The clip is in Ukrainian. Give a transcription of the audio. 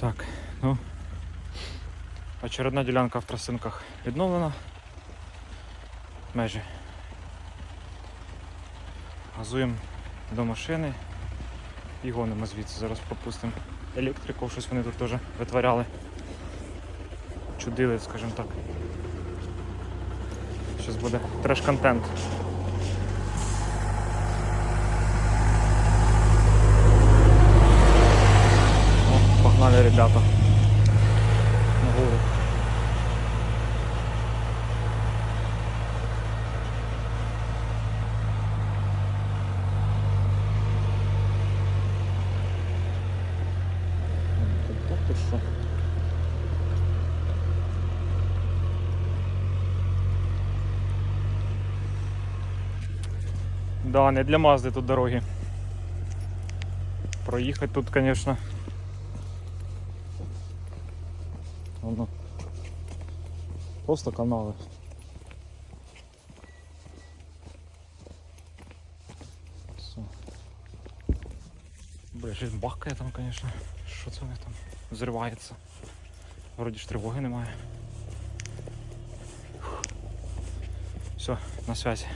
Так, ну. Очередна ділянка в трасинках відновлена. Межі. Газуємо до машини і гонимо звідси. Зараз пропустимо електрику, щось вони тут теж витворяли. Чудили, скажімо так. Зараз буде треш-контент. О, ребята. На гору. Тут так, тут що? Да, не для Мазди тут дороги. Проїхати тут, звісно. Воно. Просто канали. Все. Бля, щось бахкає там, звісно. Що це у них там? Взривається. Вроді ж тривоги немає. Все, на связі.